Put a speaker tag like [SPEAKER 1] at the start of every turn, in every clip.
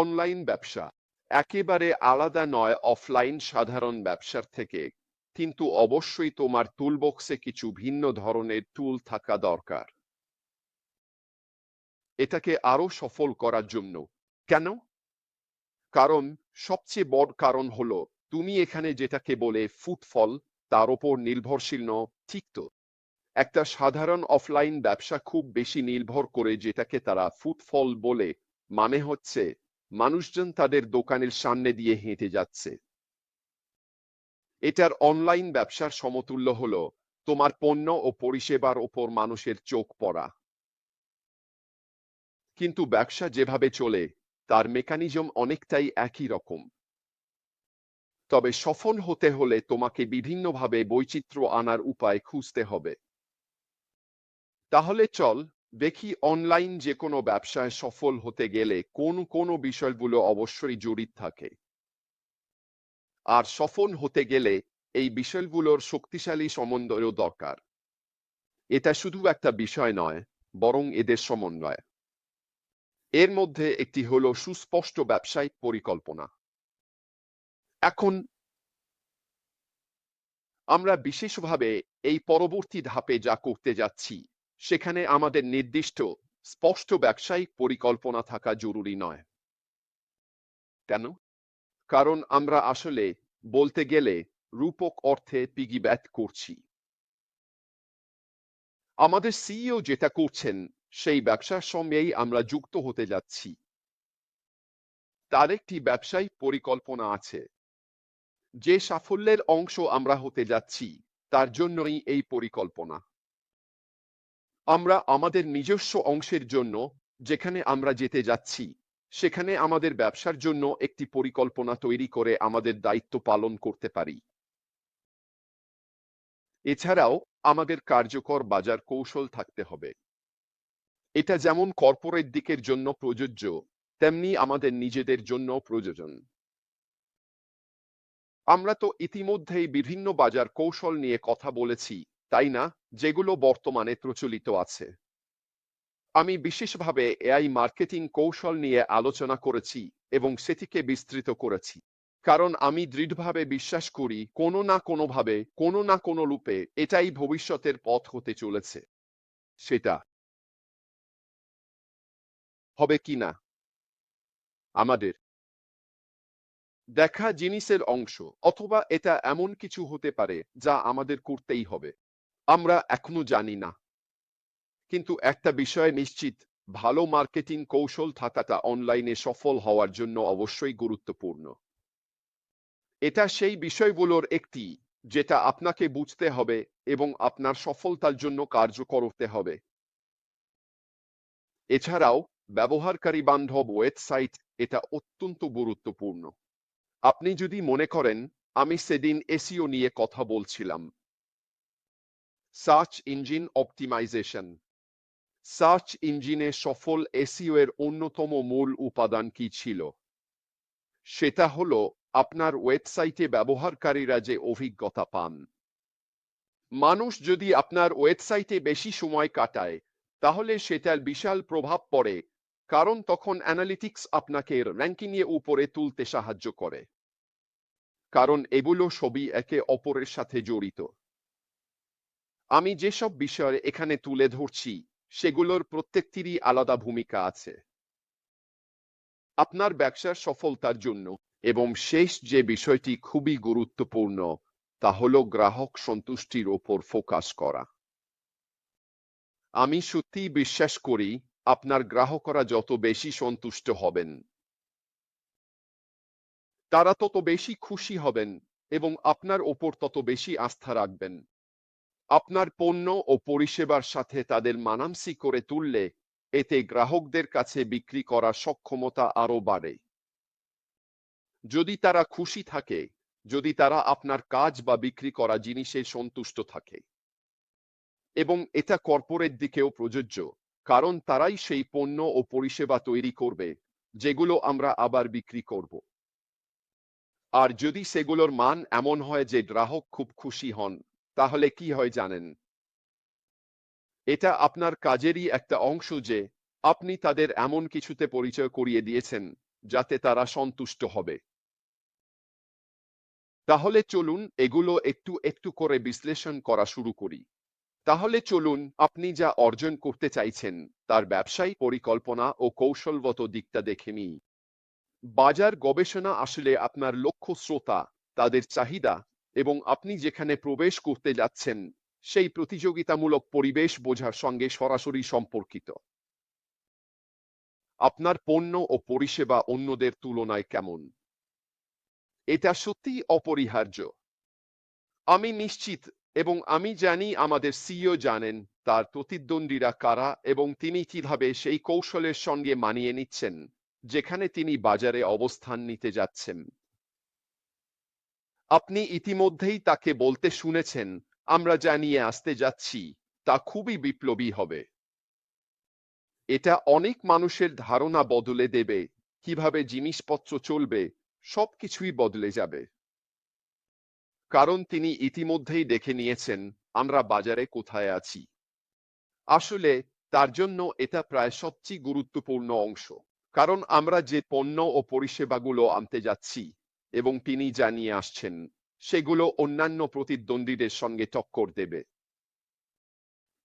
[SPEAKER 1] Online ব্যবসা। একেবারে আলাদা নয় অফলাইন সাধারণ ব্যবসার থেকে। কিন্তু অবশ্যই তোমার টুলবক্সে কিছু ভিন্ন ধরনের টুল থাকা দরকার। এটাকে আরও সফল করার জন্য। কেন? কারণ সবচেয়ে বড় কারণ হলো, তুমি এখানে যেটাকে বলে ফুটফল তার উপর নির্ভরশীল ন ঠিক তো? একটা সাধারণ অফলাইন ব্যবসা খুব বেশি নির্ভর করে যেটাকে তারা ফুটফল বলে। মানে হচ্ছে মানুষজন তাদের দোকানের সামনে দিয়ে হেঁটে যাচ্ছে। এটার অনলাইন ব্যবসার সমতুল্য হলো তোমার পণ্য ও পরিষেবার ওপর মানুষের চোখ পড়া। কিন্তু ব্যবসা যেভাবে চলে, তার মেকানিজম অনেকটাই একই রকম। তবে সফল হতে হলে তোমাকে বিভিন্নভাবে বৈচিত্র্য আনার উপায় খুঁজতে হবে। তাহলে চল দেখি অনলাইন যে কোনো ব্যবসায় সফল হতে গেলে কোন কোন বিষয়গুলো অবশ্যই জড়িত থাকে। আর সফল হতে গেলে এই বিষয়গুলোর শক্তিশালী সমন্বয়ও দরকার। এটা শুধু একটা বিষয় নয়, বরং এদের সমন্বয়। এর মধ্যে একটি হল সুস্পষ্ট ব্যবসায়িক পরিকল্পনা। এখন আমরা বিশেষভাবে এই পরবর্তী ধাপে যা করতে যাচ্ছি সেখানে আমাদের নির্দিষ্ট, স্পষ্ট ব্যবসায়িক পরিকল্পনা থাকা জরুরি নয়। কেন? কারণ আমরা আসলে বলতে গেলে রূপক অর্থে পিগিব্যাট করছি। আমাদের সিইও যেটা করছেন, সেই ব্যবসার সঙ্গেই আমরা যুক্ত হতে যাচ্ছি। তার একটি ব্যবসায়িক পরিকল্পনা আছে। যে সাফল্যের অংশ আমরা হতে যাচ্ছি, তার জন্যই এই পরিকল্পনা। আমরা আমাদের নিজস্ব অংশের জন্য যেখানে আমরা যেতে যাচ্ছি, সেখানে আমাদের ব্যবসার জন্য একটি পরিকল্পনা তৈরি করে আমাদের দায়িত্ব পালন করতে পারি। এছাড়াও আমাদের কার্যকর বাজার কৌশল থাকতে হবে। এটা যেমন কর্পোরেট দিকের জন্য প্রযোজ্য, তেমনি আমাদের নিজেদের জন্য প্রয়োজন। আমরা তো ইতিমধ্যেই বিভিন্ন বাজার কৌশল নিয়ে কথা বলেছি তাই না? যেগুলো বর্তমানে প্রচলিত আছে। আমি বিশেষভাবে এআই মার্কেটিং কৌশল নিয়ে আলোচনা করেছি এবং সেটিকে বিস্তৃত করেছি। কারণ আমি দৃঢ়ভাবে বিশ্বাস করি, কোনো না কোনোভাবে, কোনো না কোনো রূপে এটাই ভবিষ্যতের পথ হতে চলেছে। সেটা হবে কি না? আমাদের দেখা জিনিসের অংশ, অথবা এটা এমন কিছু হতে পারে যা আমাদের করতেই হবে। আমরা এখনও জানি না। কিন্তু একটা বিষয় নিশ্চিত, ভালো মার্কেটিং কৌশল থাকাটা অনলাইনে সফল হওয়ার জন্য অবশ্যই গুরুত্বপূর্ণ। এটা সেই বিষয়গুলোর একটি, যেটা আপনাকে বুঝতে হবে এবং আপনার সফলতার জন্য কার্য করতে হবে। এছাড়াও, ব্যবহারকারী বান্ধব ওয়েবসাইট, এটা অত্যন্ত গুরুত্বপূর্ণ। আপনি যদি মনে করেন, আমি সেদিন এসিও নিয়ে কথা বলছিলাম। সার্চ ইঞ্জিন অপটিমাইজেশন সার্চ ইঞ্জিনে সফল এসিও এর অন্যতম মূল উপাদান কি ছিল? সেটা হলো আপনার ওয়েবসাইটে ব্যবহারকারীরা যে অভিজ্ঞতা পান। মানুষ যদি আপনার ওয়েবসাইটে বেশি সময় কাটায়, তাহলে সেটার বিশাল প্রভাব পড়ে, কারণ তখন অ্যানালিটিক্স আপনাকে র্যাঙ্কিং র্যাঙ্কিংয়ে উপরে তুলতে সাহায্য করে। কারণ এগুলো সবই একে অপরের সাথে জড়িত। আমি যেসব বিষয় এখানে তুলে ধরছি, সেগুলোর প্রত্যেকটিরই আলাদা ভূমিকা আছে। আপনার ব্যবসার সফলতার জন্য এবং শেষ যে বিষয়টি খুবই গুরুত্বপূর্ণ, তা হল গ্রাহক সন্তুষ্টির ওপর ফোকাস করা। আমি সত্যি বিশ্বাস করি, আপনার গ্রাহকরা যত বেশি সন্তুষ্ট হবেন, তারা তত বেশি খুশি হবেন এবং আপনার ওপর তত বেশি আস্থা রাখবেন। আপনার পণ্য ও পরিষেবার সাথে তাদের মানামসি করে তুললে এতে গ্রাহকদের কাছে বিক্রি করার সক্ষমতা আরও বাড়ে। যদি তারা খুশি থাকে, যদি তারা আপনার কাজ বা বিক্রি করা জিনিসে সন্তুষ্ট থাকে। এবং এটা কর্পোরেট দিকেও প্রযোজ্য, কারণ তারাই সেই পণ্য ও পরিষেবা তৈরি করবে, যেগুলো আমরা আবার বিক্রি করব। আর যদি সেগুলোর মান এমন হয় যে গ্রাহক খুব খুশি হন তাহলে কি হয় জানেন? এটা আপনার কাজেরই একটা অংশ যে আপনি তাদের এমন কিছুতে পরিচয় করিয়ে দিয়েছেন যাতে তারা সন্তুষ্ট হবে। তাহলে চলুন এগুলো একটু একটু করে বিশ্লেষণ করা শুরু করি। তাহলে চলুন আপনি যা অর্জন করতে চাইছেন তার ব্যবসায়ী পরিকল্পনা ও কৌশলগত দিকটা দেখে নিই। বাজার গবেষণা আসলে আপনার লক্ষ্য শ্রোতা, তাদের চাহিদা এবং আপনি যেখানে প্রবেশ করতে যাচ্ছেন, সেই প্রতিযোগিতামূলক পরিবেশ বোঝার সঙ্গে সরাসরি সম্পর্কিত। আপনার পণ্য ও পরিষেবা অন্যদের তুলনায় কেমন? এটা সত্যিই অপরিহার্য। আমি নিশ্চিত এবং আমি জানি আমাদের সিইও জানেন, তার প্রতিদ্বন্দ্বীরা কারা এবং তিনি কীভাবে সেই কৌশলের সঙ্গে মানিয়ে নিচ্ছেন, যেখানে তিনি বাজারে অবস্থান নিতে যাচ্ছেন। আপনি ইতিমধ্যেই তাকে বলতে শুনেছেন, আমরা যা নিয়ে আসতে যাচ্ছি, তা খুবই বিপ্লবী হবে। এটা অনেক মানুষের ধারণা বদলে দেবে, কীভাবে জিনিসপত্র চলবে, সবকিছুই বদলে যাবে। কারণ তিনি ইতিমধ্যেই দেখে নিয়েছেন, আমরা বাজারে কোথায় আছি। আসলে, তার জন্য এটা প্রায় সবচেয়ে গুরুত্বপূর্ণ অংশ। কারণ আমরা যে পণ্য ও পরিষেবাগুলো আনতে যাচ্ছি এবং তিনি জানিয়ে আসছেন, সেগুলো অন্যান্য প্রতিদ্বন্দ্বীদের সঙ্গে টক্কর দেবে।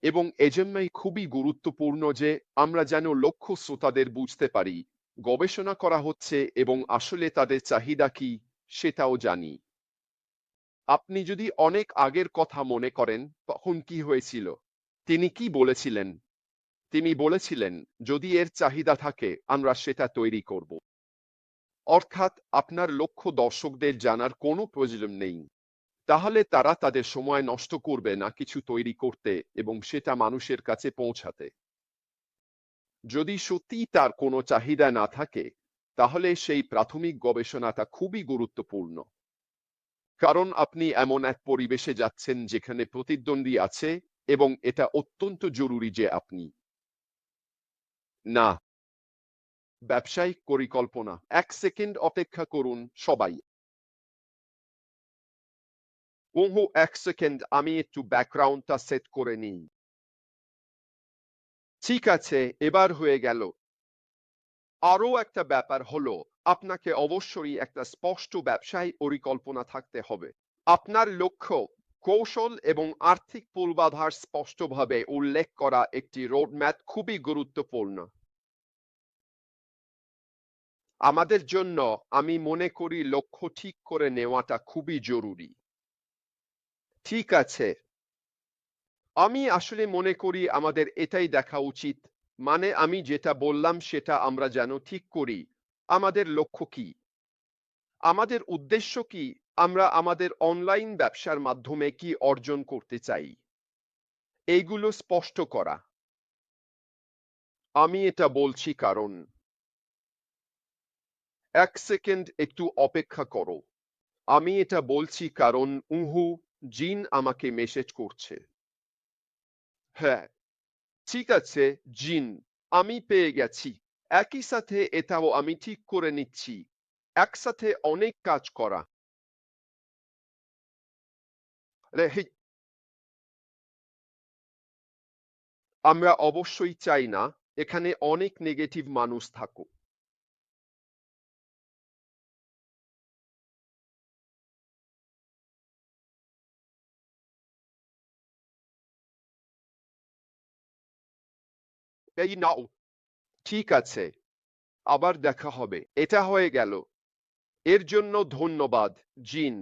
[SPEAKER 1] এবং এজন্যই খুবই গুরুত্বপূর্ণ যে, আমরা যেন লক্ষ্য শ্রোতাদের বুঝতে পারি, গবেষণা করা হচ্ছে এবং আসলে তাদের চাহিদা কি, সেটাও জানি। আপনি যদি অনেক আগের কথা মনে করেন, তখন কি হয়েছিল? তিনি কি বলেছিলেন? তিনি বলেছিলেন, যদি এর চাহিদা থাকে, আমরা সেটা তৈরি করব। অর্থাৎ আপনার লক্ষ্য দর্শকদের জানার কোনো প্রয়োজন নেই। তাহলে তারা তাদের সময় নষ্ট করবে না কিছু তৈরি করতে এবং সেটা মানুষের কাছে পৌঁছাতে। যদি সত্যি তার কোনো চাহিদা না থাকে, তাহলে সেই প্রাথমিক গবেষণাটা খুবই গুরুত্বপূর্ণ। কারণ আপনি এমন এক পরিবেশে যাচ্ছেন যেখানে প্রতিদ্বন্দ্বী আছে এবং এটা অত্যন্ত জরুরি যে আপনি না ব্যবসায়িক পরিকল্পনা। এক সেকেন্ড অপেক্ষা করুন সবাই। ওহো, এক সেকেন্ড, আমি একটু ব্যাকগ্রাউন্ডটা সেট করে নিই। ঠিক আছে, এবার হয়ে গেল। আরও একটা ব্যাপার হলো, আপনাকে অবশ্যই একটা স্পষ্ট ব্যবসায়ী পরিকল্পনা থাকতে হবে। আপনার লক্ষ্য, কৌশল এবং আর্থিক পূর্বাধার স্পষ্টভাবে উল্লেখ করা একটি রোডম্যাপ খুবই গুরুত্বপূর্ণ। আমাদের জন্য আমি মনে করি লক্ষ্য ঠিক করে নেওয়াটা খুবই জরুরি। ঠিক আছে। আমি আসলে মনে করি আমাদের এটাই দেখা উচিত। মানে আমি যেটা বললাম সেটা আমরা যেন ঠিক করি। আমাদের লক্ষ্য কি? আমাদের উদ্দেশ্য কি? আমরা আমাদের অনলাইন ব্যবসার মাধ্যমে কি অর্জন করতে চাই? এইগুলো স্পষ্ট করা। আমি এটা বলছি কারণ এক সেকেন্ড একটু অপেক্ষা করো। আমি এটা বলছি কারণ উহু, জিন আমাকে মেসেজ করছে। হ্যাঁ ঠিক আছে, জিন, আমি পেয়ে গেছি। একই সাথে এটাও আমি ঠিক করে নিচ্ছি। একসাথে অনেক কাজ করা। আমরা অবশ্যই চাই না, এখানে অনেক নেগেটিভ মানুষ থাকুক। এই নাও, ঠিক আছে, আবার দেখা হবে। এটা হয়ে গেল। এর জন্য ধন্যবাদ, জিন।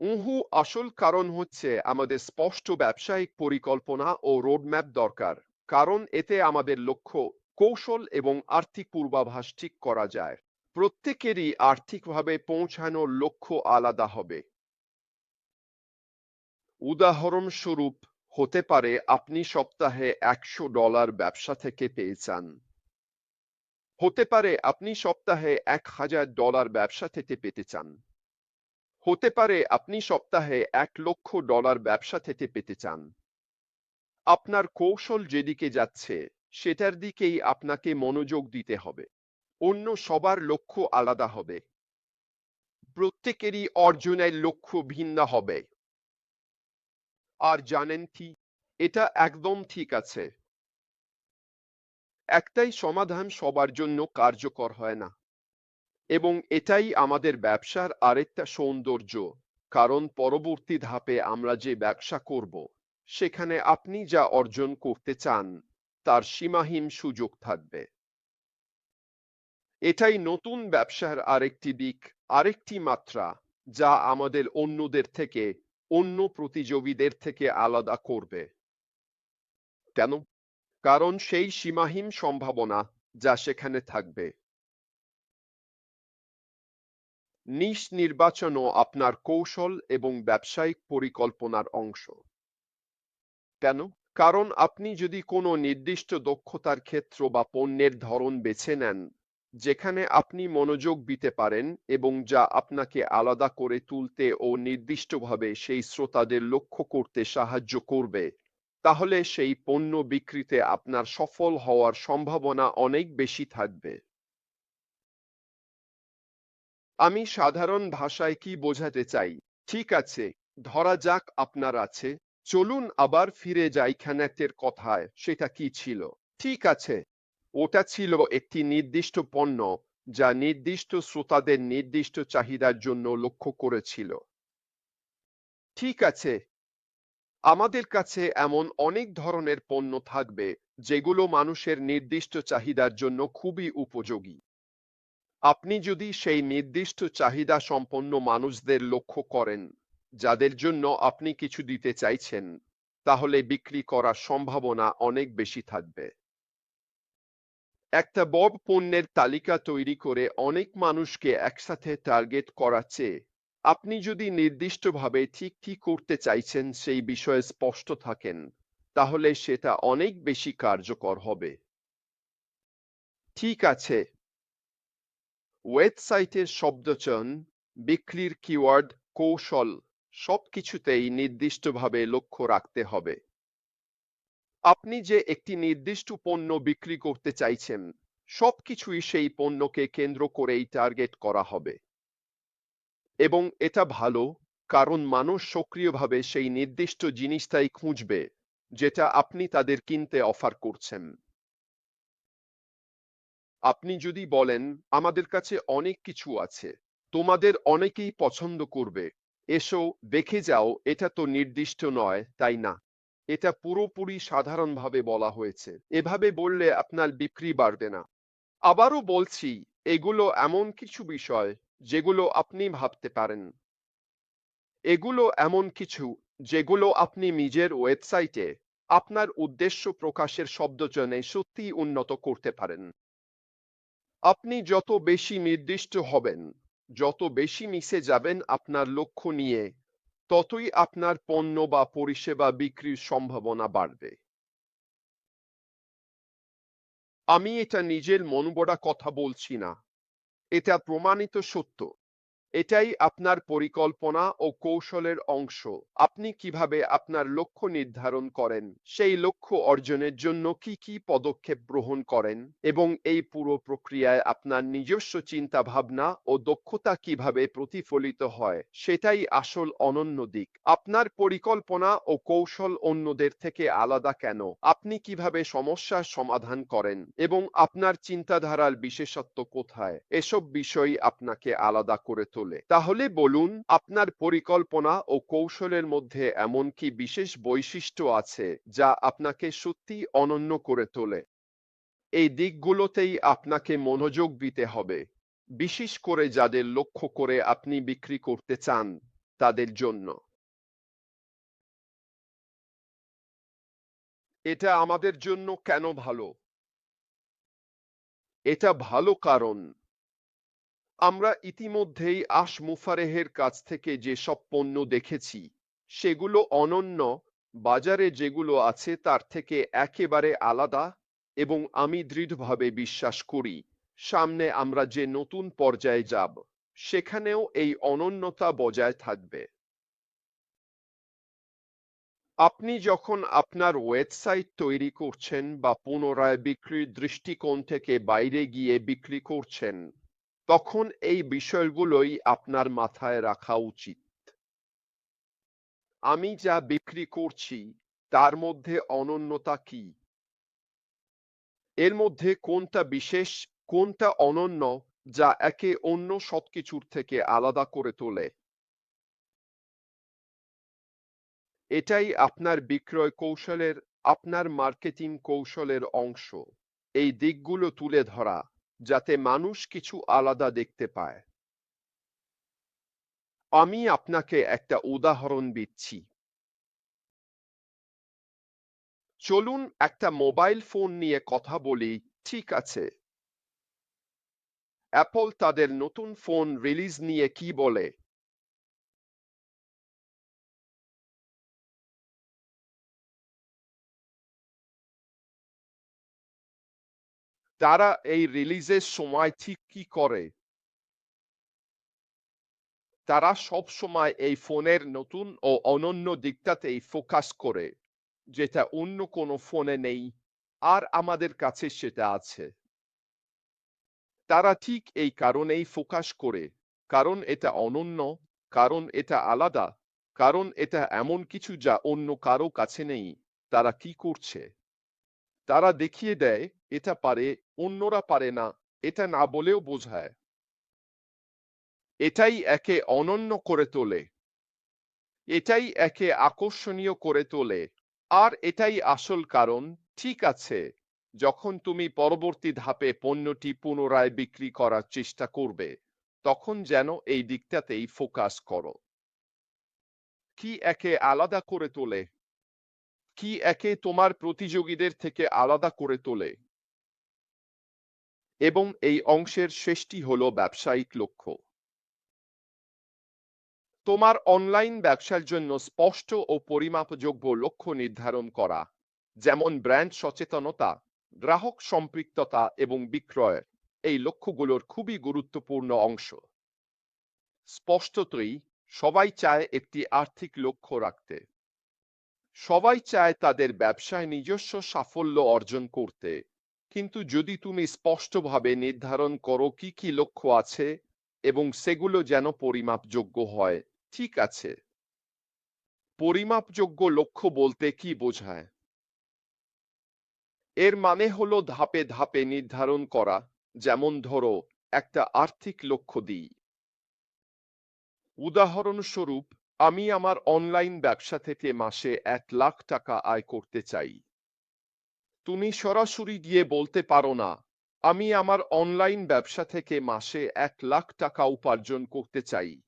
[SPEAKER 1] উহু, আসল কারণ হচ্ছে আমাদের স্পষ্ট ব্যবসায়িক পরিকল্পনা ও রোডম্যাপ দরকার, কারণ এতে আমাদের লক্ষ্য কৌশল এবং আর্থিক পূর্বাভাস ঠিক করা যায়। প্রত্যেকেরই আর্থিকভাবে পৌঁছানোর লক্ষ্য আলাদা হবে। উদাহরণস্বরূপ হতে পারে আপনি সপ্তাহে একশো ডলার ব্যবসা থেকে পেয়েছেন হতে পারে আপনি সপ্তাহে এক হাজার ডলার ব্যবসা থেকে পেতে চান। হতে পারে আপনি সপ্তাহে এক লক্ষ ডলার ব্যবসা থেকে পেতে চান। আপনার কৌশল যেদিকে যাচ্ছে, সেটার দিকেই আপনাকে মনোযোগ দিতে হবে। অন্য সবার লক্ষ্য আলাদা হবে। প্রত্যেকেরই অর্জনের লক্ষ্য ভিন্ন হবে। আর জানেন কি? এটা একদম ঠিক আছে। একটাই সমাধান সবার জন্য কার্যকর হয় না। এবং এটাই আমাদের ব্যবসার আরেকটা সৌন্দর্য। কারণ পরবর্তী ধাপে আমরা যে ব্যবসা করব, সেখানে আপনি যা অর্জন করতে চান, তার সীমাহীন সুযোগ থাকবে। এটাই নতুন ব্যবসার আরেকটি দিক, আরেকটি মাত্রা, যা আমাদের অন্যদের থেকে অন্য প্রতিযোগীদের থেকে আলাদা করবে। কেন? কারণ সেই সীমাহীন সম্ভাবনা যা সেখানে থাকবে। নিশ নির্বাচনও আপনার কৌশল এবং ব্যবসায়িক পরিকল্পনার অংশ। কেন? কারণ আপনি যদি কোনো নির্দিষ্ট দক্ষতার ক্ষেত্র বা পণ্যের ধরন বেছে নেন যেখানে আপনি মনোযোগ দিতে পারেন এবং যা আপনাকে আলাদা করে তুলতে ও নির্দিষ্টভাবে সেই শ্রোতাদের লক্ষ্য করতে সাহায্য করবে। তাহলে সেই পণ্য বিক্রিতে আপনার সফল হওয়ার সম্ভাবনা অনেক বেশি থাকবে। আমি সাধারণ ভাষায় কি বোঝাতে চাই? ঠিক আছে, ধরা যাক আপনার আছে। চলুন আবার ফিরে যাই খানাতের কথায়, সেটা কি ছিল? ঠিক আছে। ওটা ছিল একটি নির্দিষ্ট পণ্য যা নির্দিষ্ট শ্রোতাদের নির্দিষ্ট চাহিদার জন্য লক্ষ্য করেছিল। ঠিক আছে, আমাদের কাছে এমন অনেক ধরনের পণ্য থাকবে যেগুলো মানুষের নির্দিষ্ট চাহিদার জন্য খুবই উপযোগী। আপনি যদি সেই নির্দিষ্ট চাহিদা সম্পন্ন মানুষদের লক্ষ্য করেন, যাদের জন্য আপনি কিছু দিতে চাইছেন, তাহলে বিক্রি করার সম্ভাবনা অনেক বেশি থাকবে। একটা বব পণ্যের তালিকা তৈরি করে অনেক মানুষকে একসাথে টার্গেট করা চেয়ে আপনি যদি নির্দিষ্টভাবে ঠিক কি করতে চাইছেন সেই বিষয়ে স্পষ্ট থাকেন, তাহলে সেটা অনেক বেশি কার্যকর হবে। ঠিক আছে। ওয়েবসাইটের শব্দচয়ন, বিক্রির কিওয়ার্ড কৌশল সবকিছুতেই নির্দিষ্টভাবে লক্ষ্য রাখতে হবে। আপনি যে একটি নির্দিষ্ট পণ্য বিক্রি করতে চাইছেন, সবকিছুই সেই পণ্যকে কেন্দ্র করেই টার্গেট করা হবে। এবং এটা ভালো, কারণ মানুষ সক্রিয়ভাবে সেই নির্দিষ্ট জিনিসটাই খুঁজবে, যেটা আপনি তাদের কিনতে অফার করছেন। আপনি যদি বলেন, আমাদের কাছে অনেক কিছু আছে, তোমাদের অনেকেই পছন্দ করবে, এসো দেখে যাও, এটা তো নির্দিষ্ট নয়, তাই না? এটা পুরোপুরি সাধারণভাবে বলা হয়েছে। এভাবে বললে আপনার বিক্রি বাড়বে না। আবারও বলছি, এগুলো এমন কিছু বিষয় যেগুলো আপনি ভাবতে পারেন। এগুলো এমন কিছু যেগুলো আপনি নিজের ওয়েবসাইটে আপনার উদ্দেশ্য প্রকাশের শব্দচয়নে সত্যি উন্নত করতে পারেন। আপনি যত বেশি নির্দিষ্ট হবেন, যত বেশি মিশে যাবেন আপনার লক্ষ্য নিয়ে ততই আপনার পণ্য বা পরিষেবা বিক্রির সম্ভাবনা বাড়বে। আমি এটা নিজের মনগড়া কথা বলছি না। এটা প্রমাণিত সত্য। এটাই আপনার পরিকল্পনা ও কৌশলের অংশ। আপনি কীভাবে আপনার লক্ষ্য নির্ধারণ করেন? সেই লক্ষ্য অর্জনের জন্য কি কি পদক্ষেপ গ্রহণ করেন? এবং এই পুরো প্রক্রিয়ায় আপনার নিজস্ব চিন্তা ভাবনা ও দক্ষতা কীভাবে প্রতিফলিত হয়? সেটাই আসল অনন্য দিক। আপনার পরিকল্পনা ও কৌশল অন্যদের থেকে আলাদা কেন? আপনি কীভাবে সমস্যার সমাধান করেন? এবং আপনার চিন্তাধারার বিশেষত্ব কোথায়? এসব বিষয় আপনাকে আলাদা করে তোলে। তাহলে বলুন, আপনার পরিকল্পনা ও কৌশলের মধ্যে এমন কি বিশেষ বৈশিষ্ট্য আছে যা আপনাকে সত্যি অনন্য করে তোলে? এই দিকগুলোতেই আপনাকে মনোযোগ দিতে হবে। বিশেষ করে যাদের লক্ষ্য করে আপনি বিক্রি করতে চান তাদের জন্য। এটা আমাদের জন্য কেন ভালো? এটা ভালো কারণ। আমরা ইতিমধ্যেই আশ মুফারেহের কাছ থেকে যে সব পণ্য দেখেছি, সেগুলো অনন্য, বাজারে যেগুলো আছে তার থেকে একেবারে আলাদা এবং আমি দৃঢ়ভাবে বিশ্বাস করি, সামনে আমরা যে নতুন পর্যায়ে যাব, সেখানেও এই অনন্যতা বজায় থাকবে। আপনি যখন আপনার ওয়েবসাইট তৈরি করছেন বা পুনরায় বিক্রির দৃষ্টিকোণ থেকে বাইরে গিয়ে বিক্রি করছেন তখন এই বিষয়গুলোই আপনার মাথায় রাখা উচিত। আমি যা বিক্রি করছি, তার মধ্যে অনন্যতা কি? এর মধ্যে কোনটা বিশেষ, কোনটা অনন্য, যা একে অন্য সবকিছুর থেকে আলাদা করে তোলে? এটাই আপনার বিক্রয় কৌশলের, আপনার মার্কেটিং কৌশলের অংশ। এই দিকগুলো তুলে ধরা। যাতে মানুষ কিছু আলাদা দেখতে পায়। আমি আপনাকে একটা উদাহরণ দিচ্ছি। চলুন একটা মোবাইল ফোন নিয়ে কথা বলি, ঠিক আছে? অ্যাপল তাদের নতুন ফোন রিলিজ নিয়ে কি বলে? তারা এই রিলিজের সময় ঠিক কি করে? তারা সব সময় এই ফোনের নতুন ও অনন্য দিকটাতেই ফোকাস করে, যেটা অন্য কোনো ফোনে নেই, আর আমাদের কাছে সেটা আছে। তারা ঠিক এই কারণেই ফোকাস করে, কারণ এটা অনন্য, কারণ এটা আলাদা, কারণ এটা এমন কিছু যা অন্য কারও কাছে নেই, তারা কি করছে? তারা দেখিয়ে দেয় এটা পারে, অন্যরা পারে না, এটা না বলেও বোঝায়। এটাই একে অনন্য করে তোলে। এটাই একে আকর্ষণীয় করে তোলে। আর এটাই আসল কারণ, ঠিক আছে, যখন তুমি পরবর্তী ধাপে পণ্যটি পুনরায় বিক্রি করার চেষ্টা করবে, তখন যেন এই দিকটাতেই ফোকাস করো। কি একে আলাদা করে তোলে? কি একে তোমার প্রতিযোগীদের থেকে আলাদা করে তোলে? এবং এই অংশের শেষটি হল ব্যবসায়িক লক্ষ্য। তোমার অনলাইন ব্যবসার জন্য স্পষ্ট ও পরিমাপযোগ্য লক্ষ্য নির্ধারণ করা, যেমন ব্র্যান্ড সচেতনতা, গ্রাহক সম্পৃক্ততা এবং বিক্রয়ের এই লক্ষ্যগুলোর খুবই গুরুত্বপূর্ণ অংশ। স্পষ্টতই, সবাই চায় একটি আর্থিক লক্ষ্য রাখতে। সবাই চায় তাদের ব্যবসায় নিজস্ব সাফল্য অর্জন করতে। কিন্তু যদি তুমি স্পষ্টভাবে নির্ধারণ করো কি কি লক্ষ্য আছে এবং সেগুলো যেন পরিমাপযোগ্য হয়, ঠিক আছে। পরিমাপযোগ্য লক্ষ্য বলতে কি বোঝায়? এর মানে হলো ধাপে ধাপে নির্ধারণ করা, যেমন ধরো, একটা আর্থিক লক্ষ্য দিই। উদাহরণস্বরূপ, আমি আমার অনলাইন ব্যবসা থেকে মাসে এক লাখ টাকা আয় করতে চাই। তুমি সরাসরি গিয়ে বলতে পারো না, আমি আমার অনলাইন ব্যবসা থেকে মাসে এক লাখ টাকা উপার্জন করতে চাই।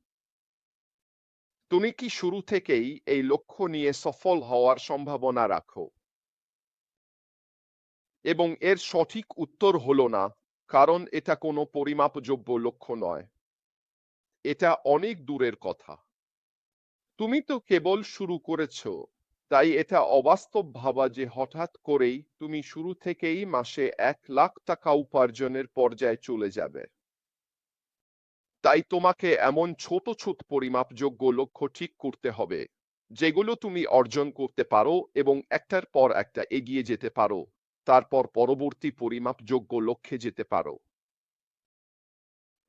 [SPEAKER 1] তুমি কি শুরু থেকেই এই লক্ষ্য নিয়ে সফল হওয়ার সম্ভাবনা রাখো? এবং এর সঠিক উত্তর হলো না, কারণ এটা কোনো পরিমাপযোগ্য লক্ষ্য নয়। এটা অনেক দূরের কথা। তুমি তো কেবল শুরু করেছ। তাই এটা অবাস্তব ভাবা যে হঠাৎ করেই তুমি শুরু থেকেই মাসে এক লাখ টাকা উপার্জনের পর্যায়ে চলে যাবে। তাই তোমাকে এমন ছোট ছোট পরিমাপযোগ্য লক্ষ্য ঠিক করতে হবে, যেগুলো তুমি অর্জন করতে পারো এবং একটার পর একটা এগিয়ে যেতে পারো, তারপর পরবর্তী পরিমাপযোগ্য লক্ষ্যে যেতে পারো।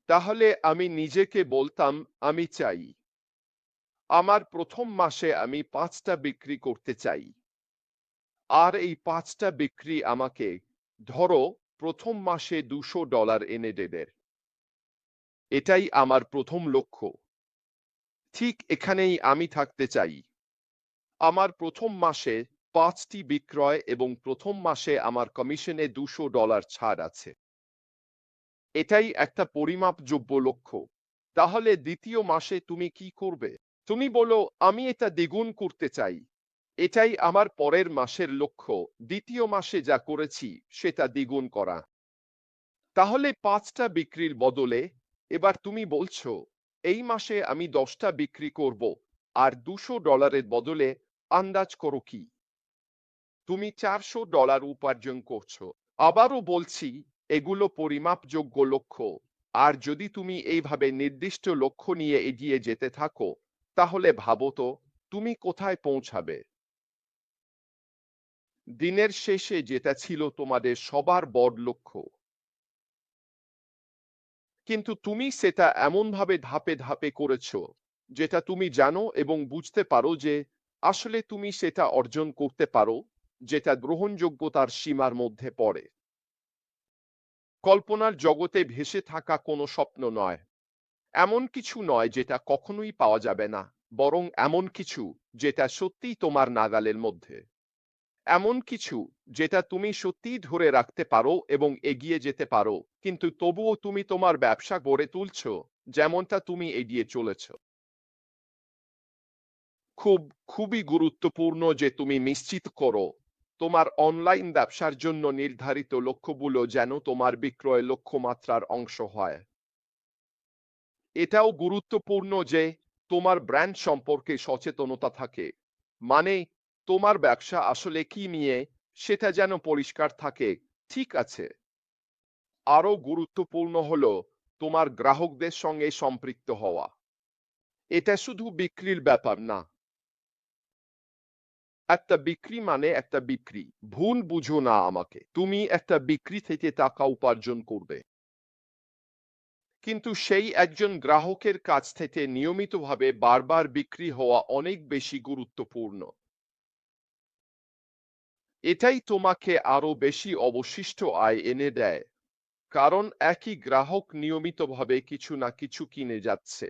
[SPEAKER 1] তাহলে আমি নিজেকে বলতাম, আমি চাই। আমার প্রথম মাসে আমি পাঁচটা বিক্রি করতে চাই। আর এই পাঁচটা বিক্রি আমাকে, ধরো, প্রথম মাসে দুশো ডলার এনে দেবে এটাই আমার প্রথম লক্ষ্য। ঠিক এখানেই আমি থাকতে চাই। আমার প্রথম মাসে পাঁচটি বিক্রয় এবং প্রথম মাসে আমার কমিশনে দুশো ডলার ছাড় আছে। এটাই একটা পরিমাপযোগ্য লক্ষ্য। তাহলে দ্বিতীয় মাসে তুমি কি করবে? তুমি বলো, আমি এটা দ্বিগুণ করতে চাই। এটাই আমার পরের মাসের লক্ষ্য। দ্বিতীয় মাসে যা করেছি, সেটা দ্বিগুণ করা। তাহলে পাঁচটা বিক্রির বদলে এবার তুমি বলছো, এই মাসে আমি দশটা বিক্রি করব, আর দুশো ডলারের বদলে আন্দাজ করো কি? তুমি চারশো ডলার উপার্জন করছ। আবারও বলছি, এগুলো পরিমাপযোগ্য লক্ষ্য। আর যদি তুমি এইভাবে নির্দিষ্ট লক্ষ্য নিয়ে এগিয়ে যেতে থাকো তাহলে ভাবো তো, তুমি কোথায় পৌঁছাবে? দিনের শেষে যেটা ছিল তোমাদের সবার বড় লক্ষ্য। কিন্তু তুমি সেটা এমনভাবে ধাপে ধাপে করেছ, যেটা তুমি জানো এবং বুঝতে পারো যে আসলে তুমি সেটা অর্জন করতে পারো, যেটা গ্রহণযোগ্যতার সীমার মধ্যে পড়ে। কল্পনার জগতে ভেসে থাকা কোনো স্বপ্ন নয়। এমন কিছু নয় যেটা কখনোই পাওয়া যাবে না, বরং এমন কিছু যেটা সত্যিই তোমার নাগালের মধ্যে। এমন কিছু যেটা তুমি সত্যিই ধরে রাখতে পারো এবং এগিয়ে যেতে পারো, কিন্তু তবুও তুমি তোমার ব্যবসা গড়ে তুলছ, যেমনটা তুমি এগিয়ে চলেছ। খুব, খুবই গুরুত্বপূর্ণ যে তুমি নিশ্চিত করো, তোমার অনলাইন ব্যবসার জন্য নির্ধারিত লক্ষ্যগুলো যেন তোমার বিক্রয় লক্ষ্যমাত্রার অংশ হয়। এটাও গুরুত্বপূর্ণ যে তোমার ব্র্যান্ড সম্পর্কে সচেতনতা থাকে। মানে তোমার ব্যবসা আসলে কি নিয়ে সেটা যেন পরিষ্কার থাকে, ঠিক আছে? আরও গুরুত্বপূর্ণ হলো তোমার গ্রাহকদের সঙ্গে সম্পৃক্ত হওয়া। এটা শুধু বিক্রির ব্যাপার না। একটা বিক্রি মানে একটা বিক্রি। ভুল বুঝো না আমাকে। তুমি একটা বিক্রি থেকে টাকা উপার্জন করবে। কিন্তু সেই একজন গ্রাহকের কাছ থেকে নিয়মিতভাবে বারবার বিক্রি হওয়া অনেক বেশি গুরুত্বপূর্ণ। এটাই তোমাকে আরও বেশি অবশিষ্ট আয় এনে দেয়, কারণ একই গ্রাহক নিয়মিতভাবে কিছু না কিছু কিনে যাচ্ছে।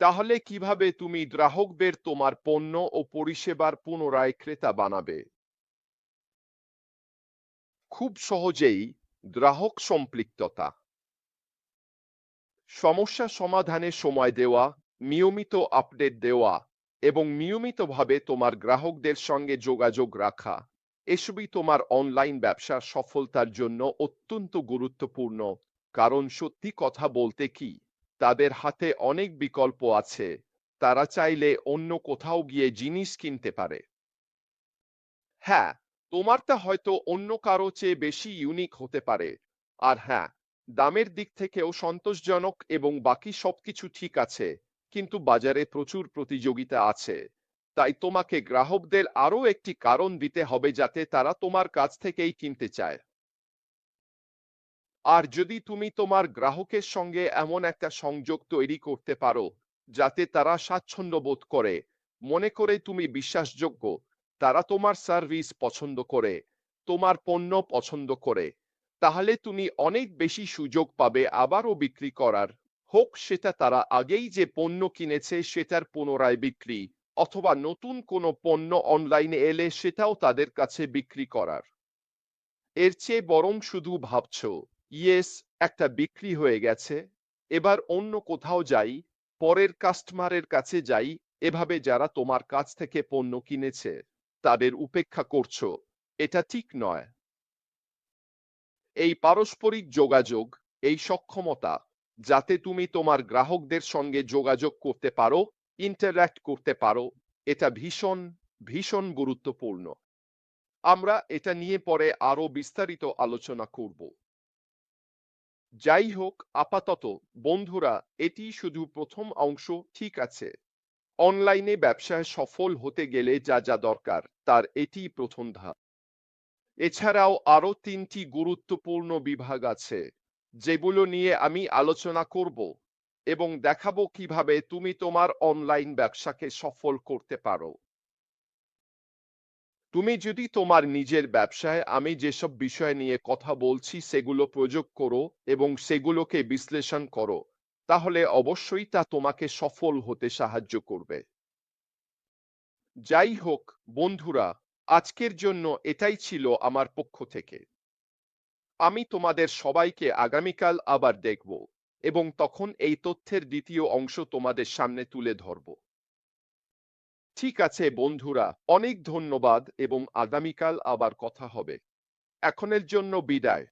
[SPEAKER 1] তাহলে কীভাবে তুমি গ্রাহকদের তোমার পণ্য ও পরিষেবার পুনরায় ক্রেতা বানাবে? খুব সহজেই গ্রাহক সম্পৃক্ততা। সমস্যা সমাধানে সময় দেওয়া, নিয়মিত আপডেট দেওয়া এবং নিয়মিতভাবে তোমার গ্রাহকদের সঙ্গে যোগাযোগ রাখা, এসবই তোমার অনলাইন ব্যবসার সফলতার জন্য অত্যন্ত গুরুত্বপূর্ণ। কারণ সত্যি কথা বলতে কি, তাদের হাতে অনেক বিকল্প আছে, তারা চাইলে অন্য কোথাও গিয়ে জিনিস কিনতে পারে। হ্যাঁ তোমারটা হয়তো অন্য কারও চেয়ে বেশি ইউনিক হতে পারে। আর হ্যাঁ দামের দিক থেকেও সন্তোষজনক এবং বাকি সবকিছু ঠিক আছে, কিন্তু বাজারে প্রচুর প্রতিযোগিতা আছে। তাই তোমাকে গ্রাহকদের আরও একটি কারণ দিতে হবে যাতে তারা তোমার কাছ থেকেই কিনতে চায়। আর যদি তুমি তোমার গ্রাহকের সঙ্গে এমন একটা সংযোগ তৈরি করতে পারো, যাতে তারা স্বাচ্ছন্দ্য বোধ করে, মনে করে তুমি বিশ্বাসযোগ্য তারা তোমার সার্ভিস পছন্দ করে, তোমার পণ্য পছন্দ করে, তাহলে তুমি অনেক বেশি সুযোগ পাবে আবারও বিক্রি করার। হোক সেটা তারা আগেই যে পণ্য কিনেছে সেটার পুনরায় বিক্রি, অথবা নতুন কোনো পণ্য অনলাইনে এলে সেটাও তাদের কাছে বিক্রি করার। এর চেয়ে বরং শুধু ভাবছ, ইয়েস, একটা বিক্রি হয়ে গেছে, এবার অন্য কোথাও যাই, পরের কাস্টমারের কাছে যাই, এভাবে যারা তোমার কাছ থেকে পণ্য কিনেছে। তাদের উপেক্ষা করছ। এটা ঠিক নয়। এই পারস্পরিক যোগাযোগ, এই সক্ষমতা, যাতে তুমি তোমার গ্রাহকদের সঙ্গে যোগাযোগ করতে পারো ইন্টারঅ্যাক্ট করতে পারো, এটা ভীষণ ভীষণ গুরুত্বপূর্ণ। আমরা এটা নিয়ে পরে আরও বিস্তারিত আলোচনা করব। যাই হোক, আপাতত, বন্ধুরা এটি শুধু প্রথম অংশ, ঠিক আছে। অনলাইনে ব্যবসায় সফল হতে গেলে যা যা দরকার, তার এটি প্রথম ধাপ। এছাড়াও আরও তিনটি গুরুত্বপূর্ণ বিভাগ আছে, যেগুলো নিয়ে আমি আলোচনা করব এবং দেখাবো কীভাবে তুমি তোমার অনলাইন ব্যবসাকে সফল করতে পারো। তুমি যদি তোমার নিজের ব্যবসায় আমি যেসব বিষয় নিয়ে কথা বলছি সেগুলো প্রয়োগ করো এবং সেগুলোকে বিশ্লেষণ করো তাহলে অবশ্যই তা তোমাকে সফল হতে সাহায্য করবে। যাই হোক, বন্ধুরা, আজকের জন্য এটাই ছিল আমার পক্ষ থেকে। আমি তোমাদের সবাইকে আগামীকাল আবার দেখব এবং তখন এই তথ্যের দ্বিতীয় অংশ তোমাদের সামনে তুলে ধরব। ঠিক আছে, বন্ধুরা, অনেক ধন্যবাদ এবং আগামীকাল আবার কথা হবে। এখনের জন্য বিদায়।